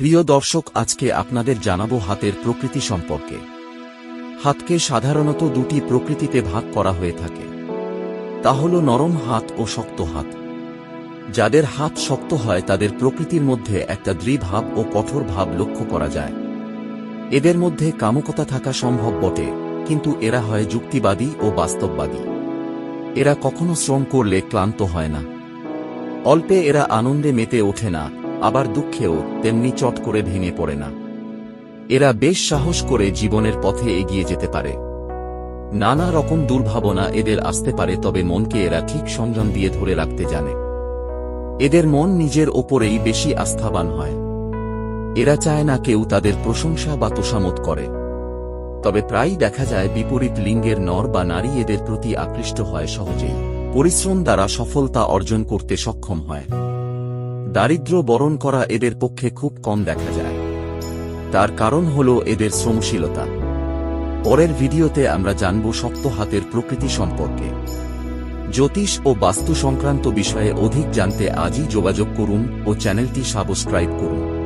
প্রিয় দর্শক, আজকে আপনাদের জানাব হাতের প্রকৃতি সম্পর্কে। হাতকে সাধারণত দুটি প্রকৃতিতে ভাগ করা হয়ে থাকে। তা হল নরম হাত ও শক্ত হাত। যাদের হাত শক্ত হয়, তাদের প্রকৃতির মধ্যে একটা দৃঢ়ভাব ও কঠোর ভাব লক্ষ্য করা যায়। এদের মধ্যে কামকতা থাকা সম্ভব বটে, কিন্তু এরা হয় যুক্তিবাদী ও বাস্তববাদী। এরা কখনো শ্রম করলে ক্লান্ত হয় না। অল্পে এরা আনন্দে মেতে ওঠে না আবার দুঃখেও তেমনি চট করে ভেঙে পড়ে না। এরা বেশ সাহস করে জীবনের পথে এগিয়ে যেতে পারে। নানা রকম দুর্ভাবনা এদের আসতে পারে, তবে মনকে এরা ঠিক সংযম দিয়ে ধরে রাখতে জানে। এদের মন নিজের ওপরেই বেশি আস্থাবান হয়। এরা চায় না কেউ তাদের প্রশংসা বা তোষামত করে। তবে প্রায়ই দেখা যায় বিপরীত লিঙ্গের নর বা নারী এদের প্রতি আকৃষ্ট হয় সহজেই। পরিশ্রম দ্বারা সফলতা অর্জন করতে সক্ষম হয়। দারিদ্র্য বরণ করা এদের পক্ষে খুব কম দেখা যায়। তার কারণ হল এদের শ্রমশীলতা। পরের ভিডিওতে আমরা জানব শক্ত হাতের প্রকৃতি সম্পর্কে। জ্যোতিষ ও বাস্তু সংক্রান্ত বিষয়ে অধিক জানতে আজই যোগাযোগ করুন ও চ্যানেলটি সাবস্ক্রাইব করুন।